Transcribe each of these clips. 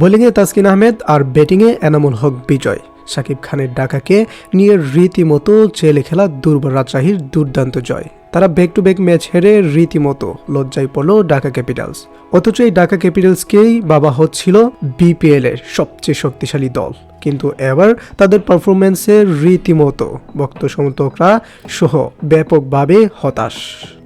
বোলিংয়ে তাসকিন আহমেদ আর ব্যাটিংয়ে এনামুল হক বিজয়। শাকিব খানের ডাকাকে নিয়ে রীতিমতো চেলে খেলা দুর্বল রাজশাহীর দুর্দান্ত জয়। তারা ব্যাক টু ব্যাক ম্যাচ হেরে রীতিমতো লজ্জায় পড়ল ঢাকা ক্যাপিটালস। অথচ এই ঢাকা ক্যাপিটালসকেই বাবা হচ্ছিল বিপিএল এর সবচেয়ে শক্তিশালী দল। কিন্তু এবার তাদের পারফরমেন্সে রীতিমতো ভক্ত সমর্থকরা সহ ব্যাপকভাবে হতাশ।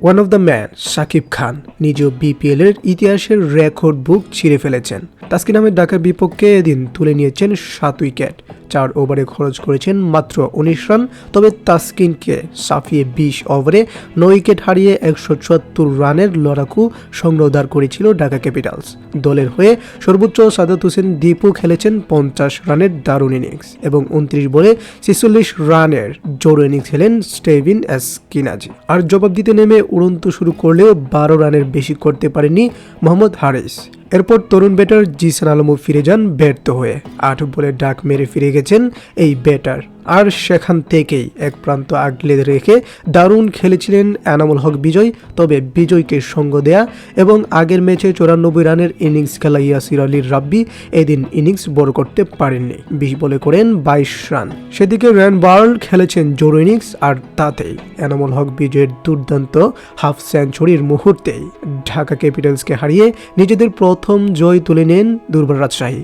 One of the man Shakib Khan, নিজেও বিপিএল এর ইতিহাসের রেকর্ড বুক ছিঁড়ে ফেলেছেন। তাসকিন আহমেদ ঢাকার বিপক্ষে এদিন তুলে নিয়েছেন সাত উইকেট। চার ওভারে খরচ করেছেন মাত্র উনিশ রান। তবে তাসকিনকে সাফিয়ে বিশ ওভারে নয় উইকেট হারিয়ে একশো চুয়াত্তর রানের লড়াকু সংগ্রহদার করেছিল ঢাকা ক্যাপিটালস। দলের হয়ে সর্বোচ্চ সাদাত হোসেন দীপু খেলেছেন পঞ্চাশ রানের দারুণ ইনিংস এবং উনত্রিশ বলে ছেচল্লিশ রানের জোরো ইনিংস খেলেন স্টেভিন এস কিনাজি। আর জবাব দিতে নেমে উড়ন্ত শুরু করলেও বারো রানের বেশি করতে পারেনি মোহাম্মদ হারিস। এরপর তরুণ ব্যাটার জিসান আলমও ফিরে যান ব্যর্থ হয়ে। আট বলে ডাক মেরে ফিরে গেছেন এই ব্যাটার আর সেখান থেকেই এক প্রান্ত আগলে রেখে দারুণ খেলেছিলেন এনামুল হক বিজয়, তবে বিজয়কে সঙ্গ দেয়া এবং আগের ম্যাচে চৌরানব্বই রানের ইনিংস খেলা ইয়াসির আলীর রাব্বি এদিন ইনিংস বড় করতে পারেননি। বিশ বলে করেন বাইশ রান। সেদিকে র্যান বার্ল খেলেছেন জোরো ইনিংস আর তাতেই এনামুল হক বিজয়ের দুর্দান্ত হাফ সেঞ্চুরির মুহূর্তেই ঢাকা ক্যাপিটালসকে হারিয়ে নিজেদের প্রথম জয় তুলে নেন দুর্বল রাজশাহী।